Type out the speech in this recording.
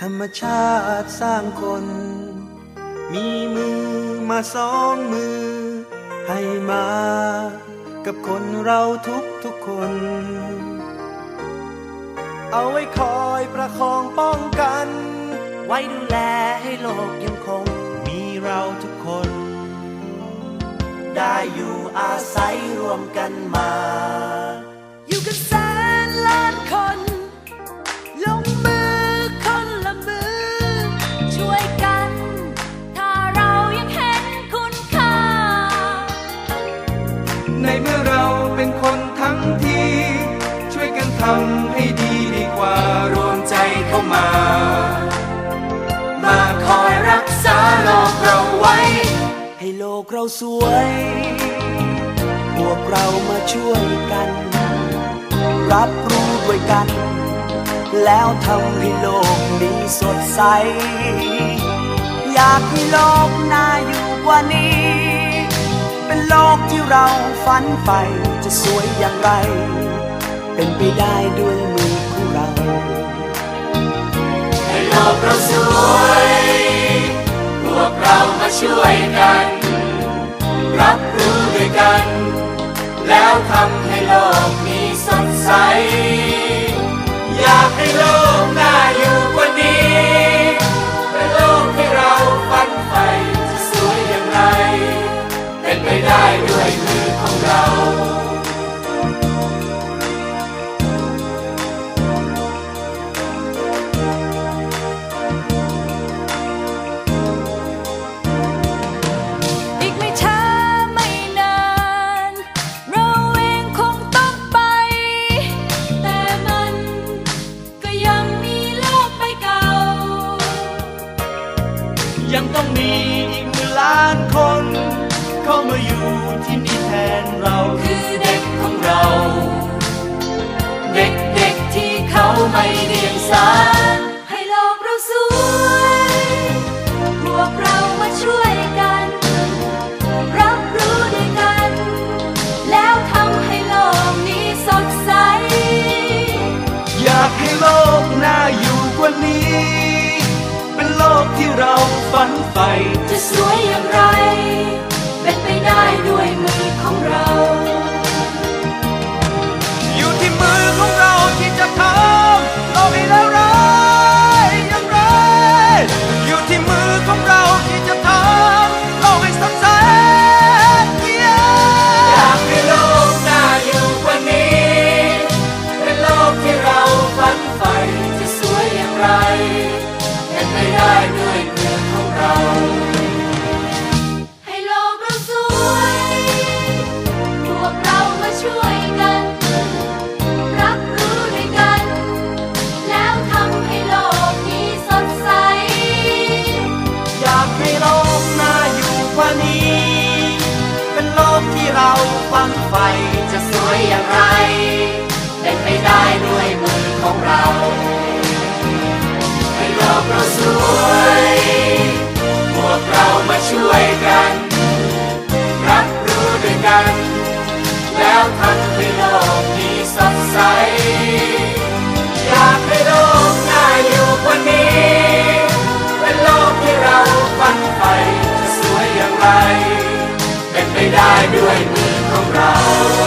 ธรรมชาติสร้างคน มีมือมาสองมือ ให้มา กับคนเราทุกทุกคน เอาไว้คอยประคองป้องกัน ไว้ดูแลให้โลกยังคง มีเราทุกคน ได้อยู่อาศัยรวมกันมาอยู่ ในเมื่อเราเป็นคนทั้งที ช่วยกันทำให้ดีดีกว่ารวมใจเข้ามา มาคอยรักษาโลกเราไว้ ให้โลกเราสวย พวกเรามาช่วยกัน รับรู้ด้วยกัน แล้วทำให้โลกนี้สดใส อยากให้โลกน่าอยู่กว่านี้ เป็นโลกที่เราฝันใฝ่จะสวยอย่างไร เป็นไปได้ด้วยมือของเรา ให้โลกเราสวย พวกเรามาช่วยกัน ไปได้ด้วยมือของเราอีกไม่ช้าไม่นานเราเองคงต้องไปแต่มันก็ยังมีโลกใบเก่ายังต้องมีอีกหมื่นล้านคน เข้ามาอยู่ที่นี่แทนเราคือเด็กของเรา เด็กๆที่เขาไม่เดียงสาให้โลกเราสวยพวกเรามาช่วยกัน รับรู้ด้วยกัน แล้วทำให้โลกนี้สดใส อยากให้โลกน่าอยู่กว่านี้ เป็นโลกที่เราฝันใฝ่จะสวยอย่างไร เราฝันใฝ่จะสวยอย่างไร เป็นไปได้ด้วยมือของเรา ให้โลกเราสวย พวกเรามาช่วยกัน รับรู้ด้วยกัน แล้วทำให้โลกนี้สดใส อยากให้โลกน่าอยู่กว่านี้ เป็นโลกที่เราฝันใฝ่จะสวยอย่างไร เป็นไปได้ด้วย no braço.